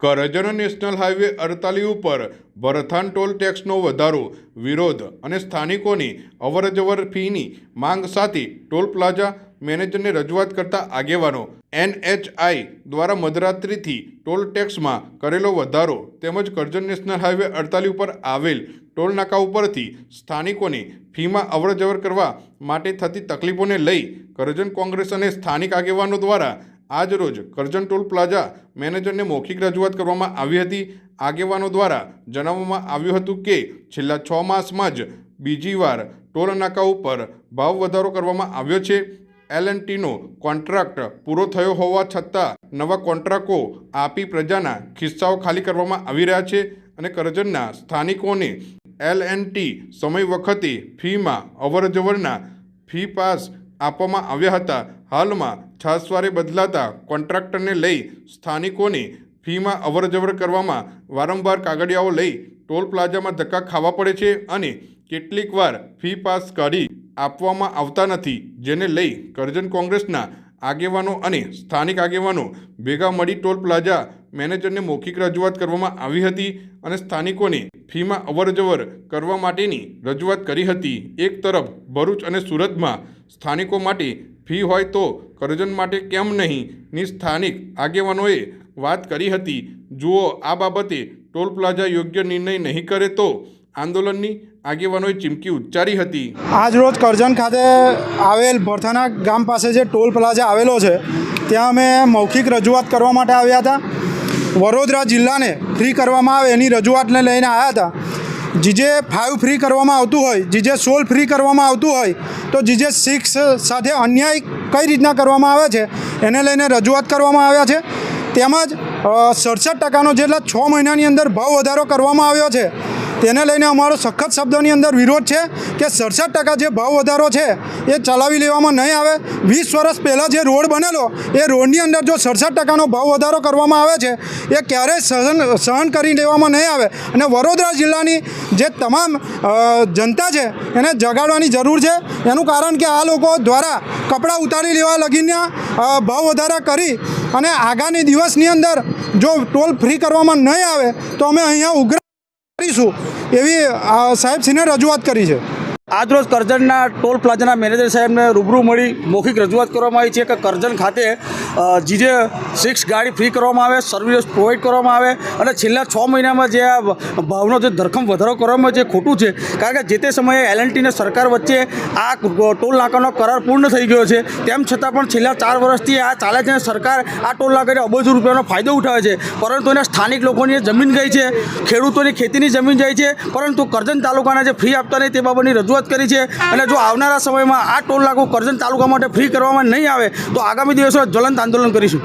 Karjan national highway અડતાલીસ ઉપર ભરથાન toll ટેક્સનો વધારો, વિરોધ અને સ્થાનિકોની અવરજવર ફીની માંગ સાથે ટોલ પ્લાઝા મેનેજરને રજૂઆત કરતા આગેવાનો એનએચઆઈ દ્વારા મધરાત્રિથી ટોલ ટેક્સમાં કરેલો વધારો તેમજ કરજણ નેશનલ હાઈવે અડતાલીસ ઉપર આવેલ ટોલ નાકા ઉપરથી સ્થાનિકોને ફીમાં અવરજવર કરવા માટે થતી તકલીફોને લઈ કરજણ કોંગ્રેસ અને સ્થાનિક આગેવાનો દ્વારા આજ રોજ કરજણ ટોલ પ્લાઝા મેનેજરને મૌખિક રજૂઆત કરવામાં આવી હતી. આગેવાનો દ્વારા જણાવવામાં આવ્યું હતું કે, છેલ્લા છ માસમાં જ બીજી વાર ટોલ નાકા ઉપર ભાવ વધારો કરવામાં આવ્યો છે. એલ ટીનો કોન્ટ્રાક્ટ પૂરો થયો હોવા છતાં નવા કોન્ટ્રાક્ટો આપી પ્રજાના ખિસ્સાઓ ખાલી કરવામાં આવી રહ્યા છે અને કરજણના સ્થાનિકોને એલ એન્ડ ટી સમય વખતે ફીમાં અવરજવરના ફી પાસ આપવામાં આવ્યા હતા. હાલમાં છાસવારે બદલાતા કોન્ટ્રાક્ટરને લઈ સ્થાનિકોને ફીમાં અવરજવર કરવામાં વારંવાર કાગળિયાઓ લઈ ટોલ પ્લાઝામાં ધક્કા ખાવા પડે છે અને કેટલીક વાર ફી પાસ કાઢી આપવામાં આવતા નથી, જેને લઈ કરજણ કોંગ્રેસના આગેવાનો અને સ્થાનિક આગેવાનો ભેગા મળી ટોલ પ્લાઝા મેનેજરને મૌખિક રજૂઆત કરવામાં આવી હતી અને સ્થાનિકોને ફીમાં અવરજવર કરવા માટેની રજૂઆત કરી હતી. એક તરફ ભરૂચ અને સુરતમાં સ્થાનિકો માટે ફી હોય તો કરજણ માટે કેમ નહીં? ની સ્થાનિક આગેવાનોએ વાત કરી હતી. જુઓ, આ બાબતે ટોલ પ્લાઝા યોગ્ય નિર્ણય નહીં કરે તો આંદોલનની આગેવાનોએ ચીમકી ઉચ્ચારી હતી. આજ રોજ કરજણ ખાતે આવેલ ભરથાના ગામ પાસે જે ટોલ પ્લાઝા આવેલો છે, ત્યાં અમે મૌખિક રજૂઆત કરવા માટે આવ્યા હતા. વડોદરા જિલ્લાને ફ્રી કરવામાં આવે એની રજૂઆતને લઈને આવ્યા હતા. જીજે ફાઇવ ફ્રી કરવામાં આવતું હોય, જીજે સોલ ફ્રી કરવામાં આવતું હોય, તો જીજે સિક્સ સાથે અન્યાય કઈ રીતના કરવામાં આવે છે, એને લઈને રજૂઆત કરવામાં આવ્યા છે. તેમજ સડસઠ ટકાનો જેટલા છ મહિનાની અંદર ભાવ વધારો કરવામાં આવ્યો છે. તેને લઈને અમારો સખત શબ્દોની અંદર વિરોધ છે કે સડસઠ ટકા જે ભાવ વધારો છે એ ચલાવી લેવામાં નહીં આવે. વીસ વર્ષ પહેલાં જે રોડ બનેલો, એ રોડની અંદર જો સડસઠ ટકાનો ભાવ વધારો કરવામાં આવે છે, એ ક્યારેય સહન સહન કરી લેવામાં નહીં આવે. અને વડોદરા જિલ્લાની જે તમામ જનતા છે, એને જગાડવાની જરૂર છે. એનું કારણ કે આ લોકો દ્વારા કપડાં ઉતારી લેવા લગીને ભાવ વધારા કરી અને આગામી દિવસની અંદર જો ટોલ ફ્રી કરવામાં નહીં આવે, તો અમે અહીંયા ઉગ્ર કરીશું. એવી સાહેબ સાહેબશ્રીને રજૂઆત કરી છે. આજરોજ કરજણના ટોલ પ્લાઝાના મેનેજર સાહેબને રૂબરૂ મળી મૌખિક રજૂઆત કરવામાં આવી છે કે કરજણ ખાતે જીજે સિક્સ ગાડી ફ્રી કરવામાં આવે, સર્વિસ પ્રોવાઈડ કરવામાં આવે અને છેલ્લા છ મહિનામાં જે આ ભાવનો જે ધરખમ વધારો કરવામાં જે ખોટું છે, કારણ કે જે તે સમયે એલએનટી અને સરકાર વચ્ચે આ ટોલ નાકાનો કરાર પૂર્ણ થઈ ગયો છે, તેમ છતાં પણ છેલ્લા ચાર વર્ષથી આ ચાલે છે અને સરકાર આ ટોલ નાકાને અબજો રૂપિયાનો ફાયદો ઉઠાવે છે, પરંતુ એના સ્થાનિક લોકોની જમીન ગઈ છે, ખેડૂતોની ખેતીની જમીન જાય છે, પરંતુ કરજણ તાલુકાના જે ફ્રી આપતા નહીં તે બાબતની રજૂઆત કરી છે અને જો આવનારા સમયમાં આ ટોલ નાકું કરજણ તાલુકા માટે ફ્રી કરવામાં નહીં આવે, તો આગામી દિવસો જ્વલંત આંદોલન કરીશું.